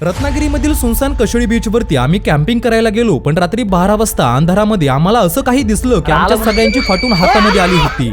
रत्नागिरीमधील सुनसान कशळी बीचवरती आम्ही कॅम्पिंग करायला गेलो पण रात्री बारा वाजता अंधारामध्ये आम्हाला असं काही दिसलं की आमच्या सगळ्यांची फाटून हातामध्ये आली होती.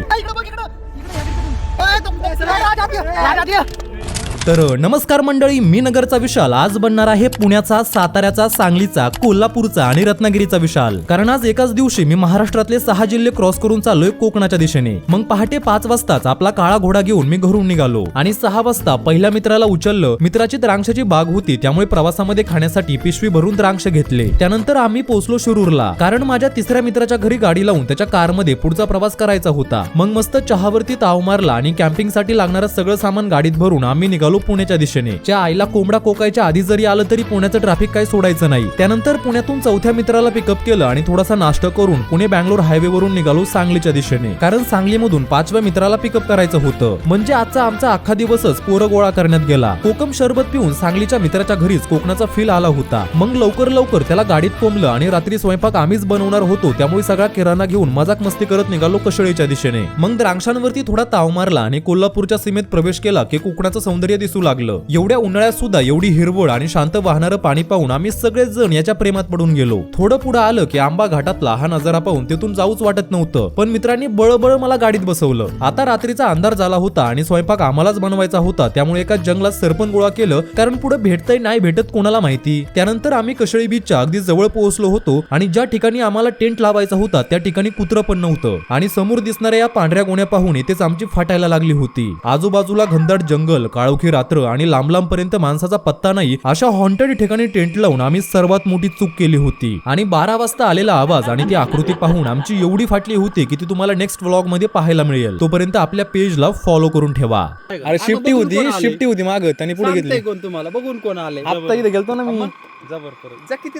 तर नमस्कार मंडळी मी नगरचा विशाल. आज बनणार आहे पुण्याचा साताऱ्याचा सांगलीचा कोल्हापूरचा आणि रत्नागिरीचा विशाल. कारण आज एकाच दिवशी मी महाराष्ट्रातले सहा जिल्हे क्रॉस करून चाललोय कोकणाच्या दिशेने. मग पहाटे पाच वाजताच आपला काळा घोडा घेऊन मी घरून निघालो. आणि सहा वाजता पहिल्या मित्राला उचललं. मित्राची द्राक्षाची बाग होती त्यामुळे प्रवासामध्ये खाण्यासाठी पिशवी भरून द्राक्ष घेतले. त्यानंतर आम्ही पोहोचलो शिरूरला. कारण माझ्या तिसऱ्या मित्राच्या घरी गाडी लावून त्याच्या कारमध्ये पुढचा प्रवास करायचा होता. मग मस्त चहावरती ताव मारला आणि कॅम्पिंगसाठी लागणारं सगळं सामान गाडीत भरून आम्ही निघालो. पुण्याच्या दिशेने. ज्या आईला कोंबडा कोकायच्या आधी जरी आलं तरी पुण्याचं ट्रॅफिक काही सोडायचं नाही. त्यानंतर पुण्यातून चौथ्या मित्राला पिकअप केलं आणि थोडासा नाश्ता करून पुणे बँगलोर हायवे वरून निघालो सांगलीच्या दिशेने. कारण सांगलीमधून पाचव्या मित्राला पिकअप करायचं होतं. म्हणजे आजचा आमचा अख्खा दिवसच पोरं गोळा करण्यात गेला. कोकम शरबत पिऊन सांगलीच्या मित्राच्या घरीच कोकणाचा फील आला होता. मग लवकर लवकर त्याला गाडीत कोंबलं आणि रात्री स्वयंपाक आम्हीच बनवणार होतो त्यामुळे सगळा किराणा घेऊन मजाक मस्ती करत निघालो कशळीच्या दिशेने. मग द्राक्षांवरती थोडा ताव मारला आणि कोल्हापूरच्या सीमेत प्रवेश केला की कोकणाचं सौंदर्य दिसू लागलं. एवढ्या उन्हाळ्यात सुद्धा एवढी हिरवळ आणि शांत वाहणारं पाणी पाहून आम्ही सगळेच जण याच्या प्रेमात पडून गेलो. थोडं पुढे आलं की आंबा घाटातला हा नजारा पाहून तिथून जाऊच वाटत नव्हतं. पण मित्रांनी बळबळ मला गाडीत बसवलं. आता रात्रीचा अंधार झाला होता आणि स्वयंपाक आम्हालाच बनवायचा होता. त्यामुळे एका जंगलात सरपण गोळा केलं कारण पुढे भेटतंय नाही भेटत कोणाला माहिती. त्यानंतर आम्ही कशळी बीचच्या अगदी जवळ पोहोचलो होतो आणि ज्या ठिकाणी आम्हाला टेंट लावायचा होता त्या ठिकाणी कुत्रं पण नव्हतं. आणि समोर दिसणाऱ्या या पांढऱ्या गोण्या पाहून इथेच आमची फाटायला लागली होती. आजूबाजूला घनदाट जंगल काळोखी रात्र आणि लांब लांब पर्यंत माणसाचा पत्ता नाही अशा हॉन्टेड ठिकाणी टेंट लावून आम्ही सर्वात मोठी चूक केली होती. आणि बारा वाजता आलेला आवाज आणि ती आकृती पाहून आमची एवढी फाटली होती की ती तुम्हाला नेक्स्ट व्लॉगमध्ये पाहायला मिळेल. तोपर्यंत आपल्या पेजला फॉलो करून ठेवा. अरे शिफ्टी होती? शिफ्टी होती माग त्यांनी पुढे घेतली. कोण तुम्हाला? बघून कोण आले? आता इथे गेलतो ना मी. जा किती?